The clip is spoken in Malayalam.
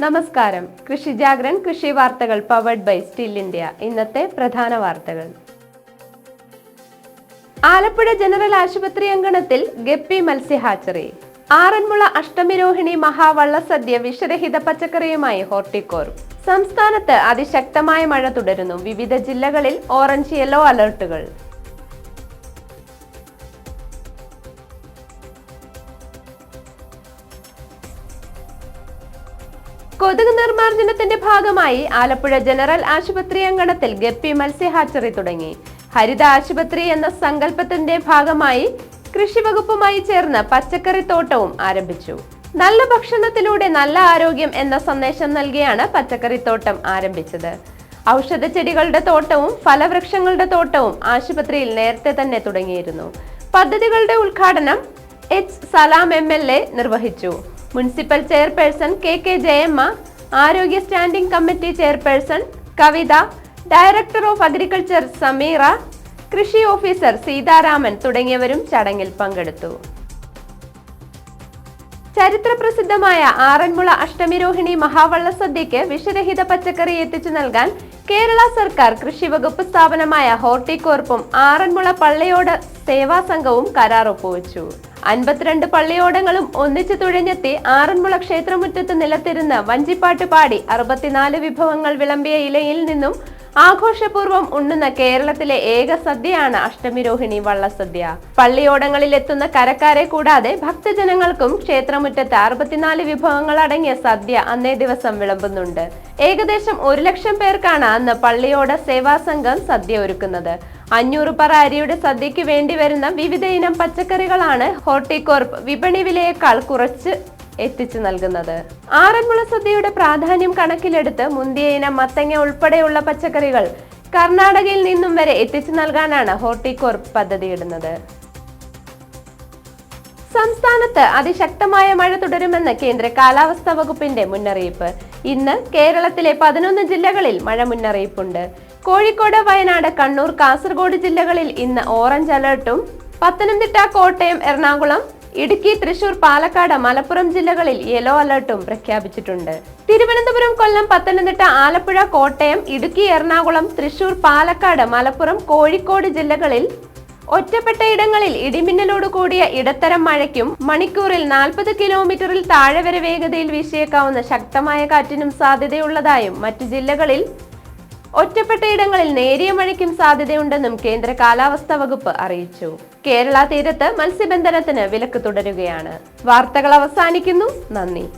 നമസ്കാരം. കൃഷി ജാഗ്രൻ കൃഷി വാർത്തകൾ പവർഡ് ബൈ സ്റ്റിൽ ഇന്ത്യ ഇന്നത്തെ പ്രധാന വാർത്തകൾ. ആലപ്പുഴ ജനറൽ ആശുപത്രി അങ്കണത്തിൽ ഗപ്പി മത്സ്യഹാച്ചറി. ആറന്മുള അഷ്ടമിരോഹിണി മഹാവള്ളസദ്യ വിഷരഹിത പച്ചക്കറിയുമായി ഹോർട്ടിക്കോർ. സംസ്ഥാനത്ത് അതിശക്തമായ മഴ തുടരുന്നു. വിവിധ ജില്ലകളിൽ ഓറഞ്ച് യെല്ലോ അലർട്ടുകൾ. കൊതുക് നിർമ്മാർജനത്തിന്റെ ഭാഗമായി ആലപ്പുഴ ജനറൽ ആശുപത്രി അങ്കണത്തിൽ ഗപ്പി മത്സ്യ ഹാച്ചറി തുടങ്ങി. ഹരിത ആശുപത്രി എന്ന സങ്കല്പത്തിന്റെ ഭാഗമായി കൃഷി വകുപ്പുമായി ചേർന്ന് പച്ചക്കറി തോട്ടവും ആരംഭിച്ചു. നല്ല ഭക്ഷണത്തിലൂടെ നല്ല ആരോഗ്യം എന്ന സന്ദേശം നൽകിയാണ് പച്ചക്കറി തോട്ടം ആരംഭിച്ചത്. ഔഷധ ചെടികളുടെ തോട്ടവും ഫലവൃക്ഷങ്ങളുടെ തോട്ടവും ആശുപത്രിയിൽ നേരത്തെ തന്നെ തുടങ്ങിയിരുന്നു. പദ്ധതികളുടെ ഉദ്ഘാടനം എച്ച് സലാം എം നിർവഹിച്ചു. Municipal chairperson K K Jayamma ആരോഗ്യ standing committee chairperson Kavitha director of agriculture Sameera കൃഷി ഓഫീസർ സീതാരാമൻ തുടങ്ങിയവരും ചടങ്ങിൽ പങ്കെടുത്തു. ചരിത്രപ്രസിദ്ധമായ ആറന്മുള അഷ്ടമിരോഹിണി മഹാവള്ള സദ്യയ്ക്ക് വിഷരഹിത പച്ചക്കറി എത്തിച്ചു നൽകാൻ കേരള സർക്കാർ കൃഷി വകുപ്പ് സ്ഥാപനമായ ഹോർട്ടികോർപ്പും ആറന്മുള പള്ളിയോട് സേവാ സംഘവും കരാർ ഒപ്പുവെച്ചു. അൻപത്തിരണ്ട് പള്ളിയോടങ്ങളും ഒന്നിച്ചു തുഴഞ്ഞെത്തി ആറന്മുള ക്ഷേത്രമുറ്റത്ത് നിലത്തിരുന്ന് വഞ്ചിപ്പാട്ട് പാടി അറുപത്തിനാല് വിഭവങ്ങൾ വിളമ്പിയ ഇലയിൽ നിന്നും ആഘോഷപൂർവം ഉണ്ണുന്ന കേരളത്തിലെ ഏക സദ്യയാണ് അഷ്ടമിരോഹിണി വള്ളസദ്യ. പള്ളിയോടങ്ങളിൽ എത്തുന്ന കരക്കാരെ കൂടാതെ ഭക്തജനങ്ങൾക്കും ക്ഷേത്രമുറ്റത്ത് അറുപത്തിനാല് വിഭവങ്ങൾ അടങ്ങിയ സദ്യ അന്നേ ദിവസം വിളമ്പുന്നുണ്ട്. ഏകദേശം ഒരു ലക്ഷം പേർക്കാണ് അന്ന് പള്ളിയോട സേവാ സംഘം സദ്യ ഒരുക്കുന്നത്. അഞ്ഞൂറ് പറ അരിയുടെ സദ്യയ്ക്ക് വേണ്ടി വരുന്ന വിവിധ ഇനം പച്ചക്കറികളാണ് ഹോർട്ടികോർപ്പ് വിപണി വിലയേക്കാൾ കുറച്ച് എത്തിച്ചു നൽകുന്നത്. ആറന്മുള സദ്യയുടെ പ്രാധാന്യം കണക്കിലെടുത്ത് മുന്തിയ ഇനം മത്തങ്ങ ഉൾപ്പെടെയുള്ള പച്ചക്കറികൾ കർണാടകയിൽ നിന്നും വരെ എത്തിച്ചു നൽകാനാണ് ഹോർട്ടികോർപ്പ് പദ്ധതിയിടുന്നത്. സംസ്ഥാനത്ത് അതിശക്തമായ മഴ തുടരുമെന്ന് കേന്ദ്ര കാലാവസ്ഥാ വകുപ്പിന്റെ മുന്നറിയിപ്പ്. ഇന്ന് കേരളത്തിലെ പതിനൊന്ന് ജില്ലകളിൽ മഴ മുന്നറിയിപ്പുണ്ട്. കോഴിക്കോട് വയനാട് കണ്ണൂർ കാസർഗോഡ് ജില്ലകളിൽ ഇന്ന് ഓറഞ്ച് അലർട്ടും. പത്തനംതിട്ട കോട്ടയം എറണാകുളം ഇടുക്കി തൃശൂർ പാലക്കാട് മലപ്പുറം ജില്ലകളിൽ യെല്ലോ അലർട്ടും പ്രഖ്യാപിച്ചിട്ടുണ്ട്. തിരുവനന്തപുരം കൊല്ലം പത്തനംതിട്ട ആലപ്പുഴ കോട്ടയം ഇടുക്കി എറണാകുളം തൃശൂർ പാലക്കാട് മലപ്പുറം കോഴിക്കോട് ജില്ലകളിൽ ഒറ്റപ്പെട്ട ഇടങ്ങളിൽ ഇടിമിന്നലോട് കൂടിയ ഇടത്തരം മഴയ്ക്കും മണിക്കൂറിൽ നാൽപ്പത് കിലോമീറ്ററിൽ താഴെ വരെ വേഗതയിൽ വീശിയേക്കാവുന്ന ശക്തമായ കാറ്റിനും സാധ്യതയുള്ളതായും മറ്റു ജില്ലകളിൽ ഒറ്റപ്പെട്ട ഇടങ്ങളിൽ നേരിയ മഴയ്ക്കും സാധ്യതയുണ്ടെന്നും കേന്ദ്ര കാലാവസ്ഥാ വകുപ്പ് അറിയിച്ചു. കേരള തീരത്ത് മത്സ്യബന്ധനത്തിന് വിലക്ക് തുടരുകയാണ്. വാർത്തകൾ അവസാനിക്കുന്നു. നന്ദി.